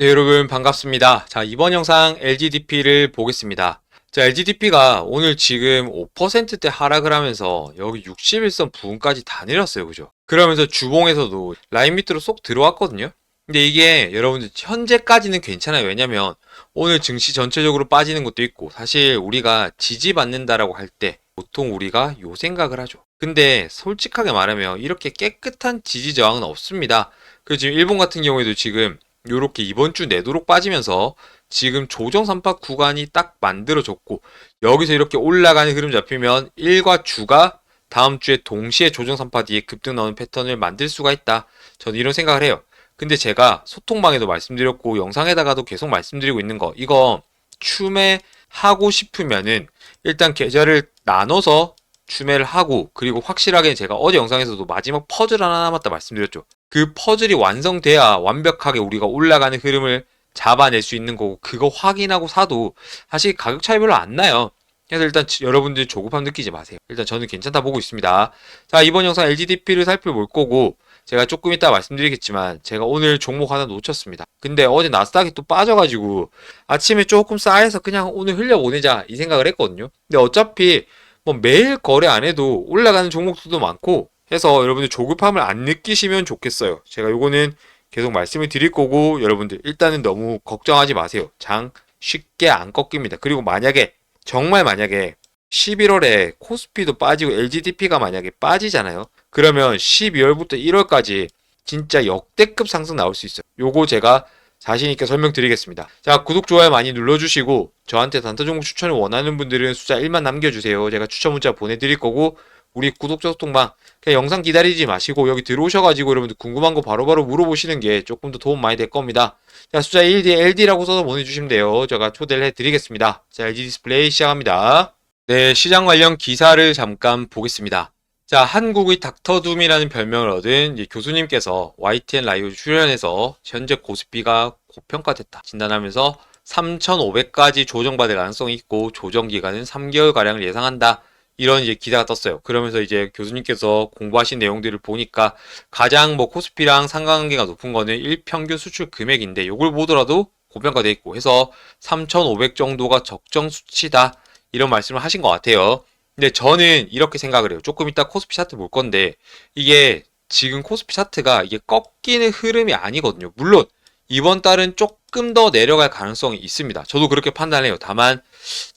네, 여러분 반갑습니다. 자, 이번 영상 LGDP를 보겠습니다. 자, LGDP가 오늘 지금 5%대 하락을 하면서 여기 61선 부근까지 다 내렸어요. 그죠? 그러면서 주봉에서도 라인 밑으로 쏙 들어왔거든요. 근데 이게 여러분들 현재까지는 괜찮아요. 왜냐면 오늘 증시 전체적으로 빠지는 것도 있고 사실 우리가 지지받는다라고 할 때 보통 우리가 요 생각을 하죠. 근데 솔직하게 말하면 이렇게 깨끗한 지지 저항은 없습니다. 그리고 지금 일본 같은 경우에도 지금 요렇게 이번 주 내도록 빠지면서 지금 조정 삼박 구간이 딱 만들어졌고 여기서 이렇게 올라가는 흐름 잡히면 1과 주가 다음 주에 동시에 조정 삼파 뒤에 급등 나오는 패턴을 만들 수가 있다. 저는 이런 생각을 해요. 근데 제가 소통방에도 말씀드렸고 영상에다가도 계속 말씀드리고 있는 거 이거 추매하고 싶으면은 일단 계좌를 나눠서 추매를 하고 그리고 확실하게 제가 어제 영상에서도 마지막 퍼즐 하나 남았다 말씀드렸죠. 그 퍼즐이 완성돼야 완벽하게 우리가 올라가는 흐름을 잡아낼 수 있는 거고 그거 확인하고 사도 사실 가격 차이 별로 안 나요. 그래서 일단 지- 여러분들 조급함 느끼지 마세요. 일단 저는 괜찮다 보고 있습니다. 자 이번 영상 LGDP를 살펴볼 거고 제가 조금 이따 말씀드리겠지만 제가 오늘 종목 하나 놓쳤습니다. 근데 어제 나스닥이 또 빠져가지고 아침에 조금 쌓여서 그냥 오늘 흘려보내자 이 생각을 했거든요. 근데 어차피 뭐 매일 거래 안 해도 올라가는 종목들도 많고 해서 여러분들 조급함을 안 느끼시면 좋겠어요. 제가 요거는 계속 말씀을 드릴 거고 여러분들 일단은 너무 걱정하지 마세요. 장 쉽게 안 꺾입니다. 그리고 만약에 정말 만약에 11월에 코스피도 빠지고 LGDP가 만약에 빠지잖아요. 그러면 12월부터 1월까지 진짜 역대급 상승 나올 수 있어요. 요거 제가 자신 있게 설명드리겠습니다. 자, 구독, 좋아요 많이 눌러주시고, 저한테 단타 종목 추천을 원하는 분들은 숫자 1만 남겨주세요. 제가 추천 문자 보내드릴 거고, 우리 구독자 소통방, 그냥 영상 기다리지 마시고, 여기 들어오셔가지고 여러분들 궁금한 거 바로바로 물어보시는 게 조금 더 도움 많이 될 겁니다. 자, 숫자 1 뒤에 LD라고 써서 보내주시면 돼요. 제가 초대를 해드리겠습니다. 자, LG 디스플레이 시작합니다. 네, 시장 관련 기사를 잠깐 보겠습니다. 자, 한국의 닥터둠이라는 별명을 얻은 이제 교수님께서 YTN 라이브 출연해서 현재 고스피가 고평가됐다 진단하면서 3,500까지 조정받을 가능성이 있고 조정 기간은 3개월 가량을 예상한다. 이런 이제 기사가 떴어요. 그러면서 이제 교수님께서 공부하신 내용들을 보니까 가장 뭐 코스피랑 상관관계가 높은 거는 일평균 수출 금액인데 요걸 보더라도 고평가돼 있고 해서 3,500 정도가 적정 수치다. 이런 말씀을 하신 것 같아요. 근데 저는 이렇게 생각을 해요. 조금 이따 코스피 차트 볼 건데 이게 지금 코스피 차트가 이게 꺾이는 흐름이 아니거든요. 물론 이번 달은 조금 더 내려갈 가능성이 있습니다. 저도 그렇게 판단해요. 다만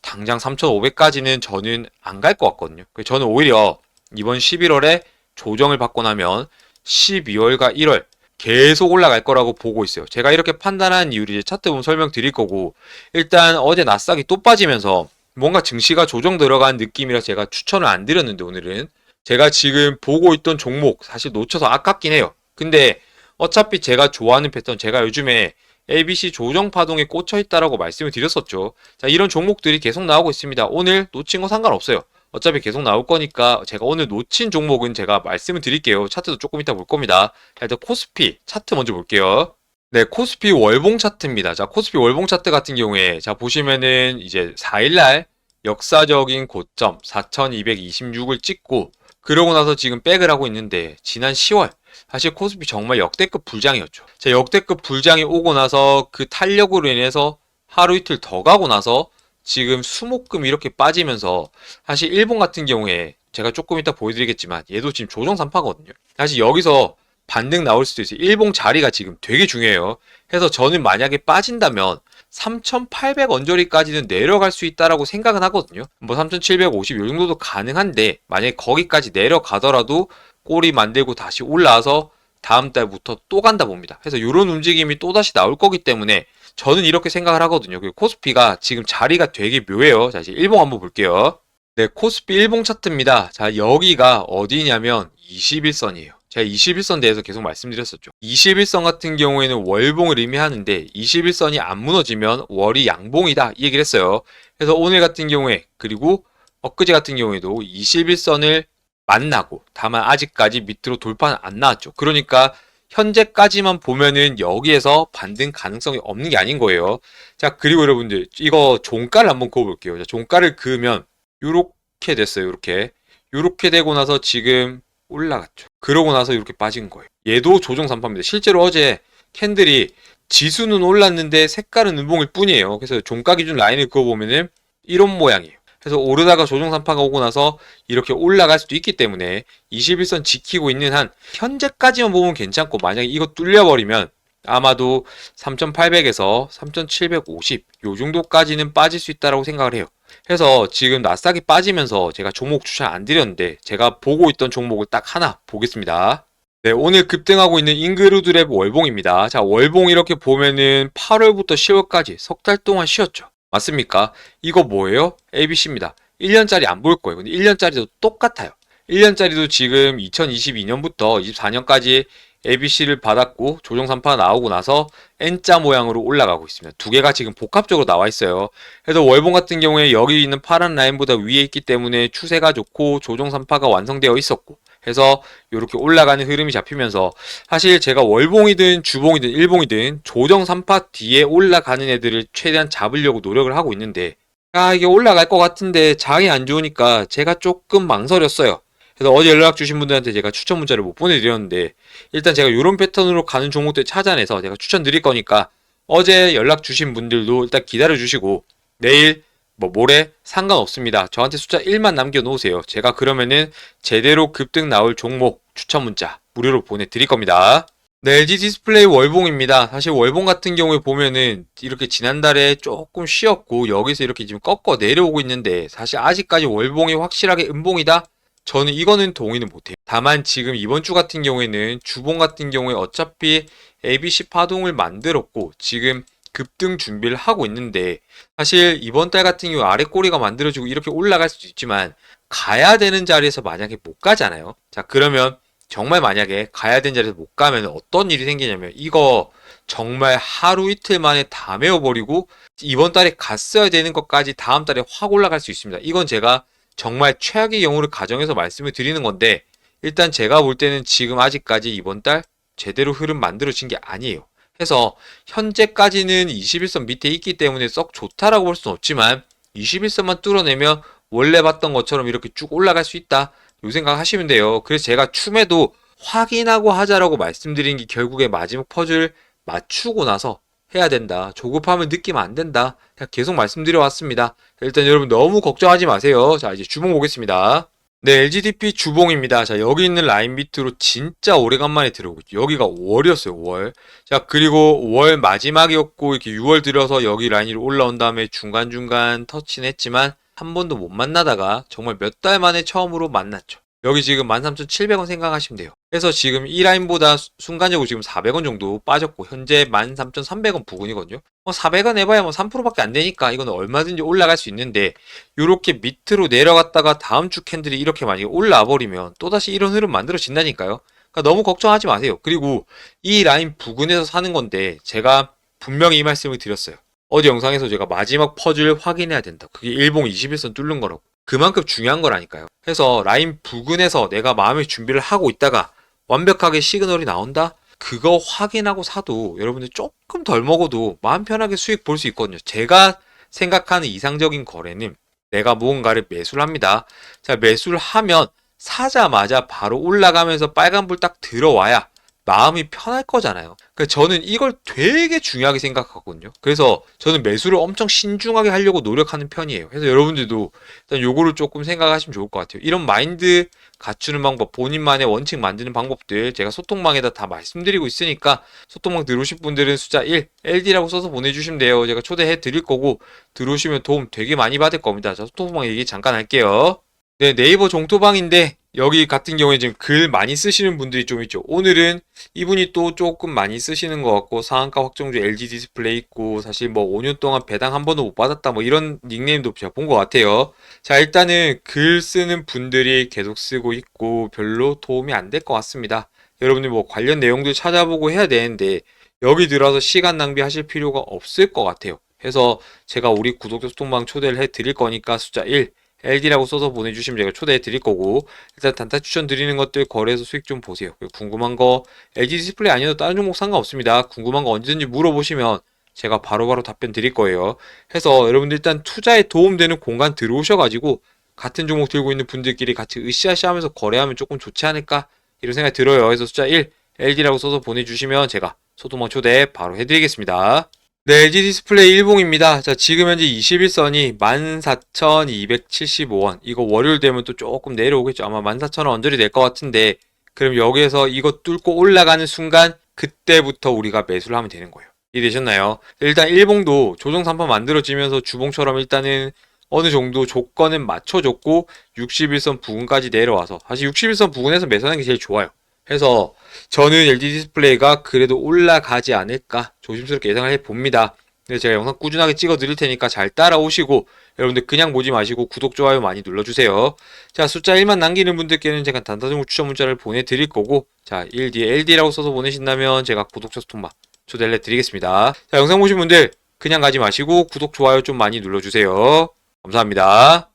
당장 3,500까지는 저는 안 갈 것 같거든요. 저는 오히려 이번 11월에 조정을 받고 나면 12월과 1월 계속 올라갈 거라고 보고 있어요. 제가 이렇게 판단한 이유를 이제 차트 보면 설명드릴 거고 일단 어제 나스닥이 또 빠지면서 뭔가 증시가 조정 들어간 느낌이라 제가 추천을 안 드렸는데 오늘은 제가 지금 보고 있던 종목 사실 놓쳐서 아깝긴 해요. 근데 어차피 제가 좋아하는 패턴 제가 요즘에 ABC 조정 파동에 꽂혀 있다라고 말씀을 드렸었죠. 자, 이런 종목들이 계속 나오고 있습니다. 오늘 놓친 거 상관없어요. 어차피 계속 나올 거니까 제가 오늘 놓친 종목은 제가 말씀을 드릴게요. 차트도 조금 이따 볼 겁니다. 자, 일단 코스피 차트 먼저 볼게요. 네, 코스피 월봉 차트입니다. 자, 코스피 월봉 차트 같은 경우에 자 보시면은 이제 4일 날 역사적인 고점 4,226을 찍고 그러고 나서 지금 백을 하고 있는데 지난 10월 사실 코스피 정말 역대급 불장이었죠. 자, 역대급 불장이 오고 나서 그 탄력으로 인해서 하루 이틀 더 가고 나서 지금 수목금 이렇게 빠지면서 사실 일본 같은 경우에 제가 조금 이따 보여드리겠지만 얘도 지금 조정 산파거든요. 사실 여기서 반등 나올 수도 있어요. 일본 자리가 지금 되게 중요해요. 그래서 저는 만약에 빠진다면 3,800 언저리까지는 내려갈 수 있다라고 생각은 하거든요. 뭐 3,750이 정도도 가능한데 만약에 거기까지 내려가더라도 꼬리 만들고 다시 올라와서 다음 달부터 또 간다 봅니다. 그래서 이런 움직임이 또 다시 나올 거기 때문에 저는 이렇게 생각을 하거든요. 코스피가 지금 자리가 되게 묘해요. 자, 이제 일봉 한번 볼게요. 네, 코스피 일봉 차트입니다. 자, 여기가 어디냐면 21선이에요. 제가 21선 대해서 계속 말씀드렸었죠. 21선 같은 경우에는 월봉을 의미하는데 21선이 안 무너지면 월이 양봉이다 이 얘기를 했어요. 그래서 오늘 같은 경우에 그리고 엊그제 같은 경우에도 21선을 만나고 다만 아직까지 밑으로 돌파는 안 나왔죠. 그러니까 현재까지만 보면은 여기에서 반등 가능성이 없는 게 아닌 거예요. 자, 그리고 여러분들 이거 종가를 한번 그어볼게요. 자, 종가를 그으면 요렇게 됐어요. 요렇게. 요렇게 되고 나서 지금 올라갔죠. 그러고 나서 이렇게 빠진 거예요. 얘도 조정 산파입니다. 실제로 어제 캔들이 지수는 올랐는데 색깔은 은봉일 뿐이에요. 그래서 종가 기준 라인을 그어보면은 이런 모양이에요. 그래서 오르다가 조정 산파가 오고 나서 이렇게 올라갈 수도 있기 때문에 21선 지키고 있는 한 현재까지만 보면 괜찮고 만약에 이거 뚫려버리면 아마도 3800에서 3750 요 정도까지는 빠질 수 있다라고 생각을 해요. 그래서 지금 나스닥이 빠지면서 제가 종목 추천 안 드렸는데 제가 보고 있던 종목을 딱 하나 보겠습니다. 네, 오늘 급등하고 있는 잉그루드랩 월봉입니다. 자, 월봉 이렇게 보면은 8월부터 10월까지 석 달 동안 쉬었죠. 맞습니까? 이거 뭐예요? ABC입니다. 1년짜리 안 볼 거예요. 근데 1년짜리도 똑같아요. 1년짜리도 지금 2022년부터 24년까지 ABC를 받았고 조정 3파 나오고 나서 N자 모양으로 올라가고 있습니다. 두 개가 지금 복합적으로 나와 있어요. 그래서 월봉 같은 경우에 여기 있는 파란 라인보다 위에 있기 때문에 추세가 좋고 조정 3파가 완성되어 있었고 해서 이렇게 올라가는 흐름이 잡히면서 사실 제가 월봉이든 주봉이든 일봉이든 조정 3파 뒤에 올라가는 애들을 최대한 잡으려고 노력을 하고 있는데 아 이게 올라갈 것 같은데 장이 안 좋으니까 제가 조금 망설였어요. 그래서 어제 연락 주신 분들한테 제가 추천 문자를 못 보내드렸는데 일단 제가 이런 패턴으로 가는 종목들 찾아내서 제가 추천 드릴 거니까 어제 연락 주신 분들도 일단 기다려 주시고 내일 뭐 모레 상관없습니다. 저한테 숫자 1만 남겨 놓으세요. 제가 그러면은 제대로 급등 나올 종목 추천 문자 무료로 보내 드릴 겁니다. 네, LG 디스플레이 월봉입니다. 사실 월봉 같은 경우에 보면은 이렇게 지난달에 조금 쉬었고 여기서 이렇게 지금 꺾어 내려오고 있는데 사실 아직까지 월봉이 확실하게 음봉이다? 저는 이거는 동의는 못해요. 다만 지금 이번 주 같은 경우에는 주봉 같은 경우에 어차피 ABC 파동을 만들었고 지금 급등 준비를 하고 있는데 사실 이번 달 같은 경우 아래 꼬리가 만들어지고 이렇게 올라갈 수도 있지만 가야 되는 자리에서 만약에 못 가잖아요. 자 그러면 정말 만약에 가야 되는 자리에서 못 가면 어떤 일이 생기냐면 이거 정말 하루 이틀 만에 다 메워버리고 이번 달에 갔어야 되는 것까지 다음 달에 확 올라갈 수 있습니다. 이건 제가 정말 최악의 경우를 가정해서 말씀을 드리는 건데 일단 제가 볼 때는 지금 아직까지 이번 달 제대로 흐름 만들어진 게 아니에요. 해서 현재까지는 21선 밑에 있기 때문에 썩 좋다라고 볼 수는 없지만 21선만 뚫어내면 원래 봤던 것처럼 이렇게 쭉 올라갈 수 있다. 요 생각 하시면 돼요. 그래서 제가 춤에도 확인하고 하자라고 말씀드린 게 결국에 마지막 퍼즐 맞추고 나서 해야 된다. 조급하면 느끼면 안 된다. 계속 말씀드려 왔습니다. 일단 여러분 너무 걱정하지 마세요. 자, 이제 주봉 보겠습니다. 네, LGDP 주봉입니다. 자, 여기 있는 라인 밑으로 진짜 오래간만에 들어오고 있죠. 여기가 5월이었어요, 5월. 자, 그리고 5월 마지막이었고, 이렇게 6월 들어서 여기 라인으로 올라온 다음에 중간중간 터치는 했지만, 한 번도 못 만나다가 정말 몇 달 만에 처음으로 만났죠. 여기 지금 13,700원 생각하시면 돼요. 그래서 지금 이 라인보다 수- 순간적으로 지금 400원 정도 빠졌고 현재 13,300원 부근이거든요. 뭐 400원 해봐야 뭐 3%밖에 안 되니까 이거는 얼마든지 올라갈 수 있는데 이렇게 밑으로 내려갔다가 다음 주 캔들이 이렇게 만약에 올라와 버리면 또다시 이런 흐름 만들어진다니까요. 그러니까 너무 걱정하지 마세요. 그리고 이 라인 부근에서 사는 건데 제가 분명히 이 말씀을 드렸어요. 어제 영상에서 제가 마지막 퍼즐 확인해야 된다. 그게 일봉 21선 뚫는 거라고. 그만큼 중요한 거라니까요. 그래서 라인 부근에서 내가 마음의 준비를 하고 있다가 완벽하게 시그널이 나온다? 그거 확인하고 사도 여러분들 조금 덜 먹어도 마음 편하게 수익 볼 수 있거든요. 제가 생각하는 이상적인 거래는 내가 무언가를 매수를 합니다. 자, 매수를 하면 사자마자 바로 올라가면서 빨간불 딱 들어와야 마음이 편할 거잖아요. 그러니까 저는 이걸 되게 중요하게 생각하거든요. 그래서 저는 매수를 엄청 신중하게 하려고 노력하는 편이에요. 그래서 여러분들도 일단 요거를 조금 생각하시면 좋을 것 같아요. 이런 마인드 갖추는 방법, 본인만의 원칙 만드는 방법들 제가 소통방에다 다 말씀드리고 있으니까 소통방 들어오실 분들은 숫자 1, LD라고 써서 보내주시면 돼요. 제가 초대해 드릴 거고 들어오시면 도움 되게 많이 받을 겁니다. 자, 소통방 얘기 잠깐 할게요. 네, 네이버 종토방인데 여기 같은 경우에 지금 글 많이 쓰시는 분들이 좀 있죠. 오늘은 이분이 또 조금 많이 쓰시는 것 같고 상한가 확정주 LG 디스플레이 있고 사실 뭐 5년 동안 배당 한 번도 못 받았다 뭐 이런 닉네임도 제가 본 것 같아요. 자 일단은 글 쓰는 분들이 계속 쓰고 있고 별로 도움이 안 될 것 같습니다. 여러분들 뭐 관련 내용들 찾아보고 해야 되는데 여기 들어서 시간 낭비하실 필요가 없을 것 같아요. 해서 제가 우리 구독자 소통방 초대를 해 드릴 거니까 숫자 1 LD라고 써서 보내주시면 제가 초대해 드릴 거고 일단 단타 추천 드리는 것들 거래해서 수익 좀 보세요. 궁금한 거 LG 디스플레이 아니어도 다른 종목 상관없습니다. 궁금한 거 언제든지 물어보시면 제가 바로 바로 답변 드릴 거예요. 해서 여러분들 일단 투자에 도움되는 공간 들어오셔가지고 같은 종목 들고 있는 분들끼리 같이 으쌰으쌰 하면서 거래하면 조금 좋지 않을까 이런 생각이 들어요. 그래서 숫자 1 LD라고 써서 보내주시면 제가 소통방 초대 바로 해드리겠습니다. 네, LG 디스플레이 일봉입니다. 자, 지금 현재 21선이 14,275원. 이거 월요일 되면 또 조금 내려오겠죠. 아마 14,000원 언저리 될 것 같은데, 그럼 여기에서 이거 뚫고 올라가는 순간, 그때부터 우리가 매수를 하면 되는 거예요. 이해되셨나요? 일단 일봉도 조정 3판 만들어지면서 주봉처럼 일단은 어느 정도 조건은 맞춰줬고 61선 부근까지 내려와서 사실 61선 부근에서 매수하는 게 제일 좋아요. 해서 저는 LG 디스플레이가 그래도 올라가지 않을까 조심스럽게 예상을 해봅니다. 근데 제가 영상 꾸준하게 찍어 드릴 테니까 잘 따라오시고 여러분들 그냥 보지 마시고 구독, 좋아요 많이 눌러주세요. 자, 숫자 1만 남기는 분들께는 제가 단타정보 추천 문자를 보내드릴 거고 자, 1 뒤에 LD라고 써서 보내신다면 제가 구독자 소통방 초대를 해드리겠습니다. 자, 영상 보신 분들 그냥 가지 마시고 구독, 좋아요 좀 많이 눌러주세요. 감사합니다.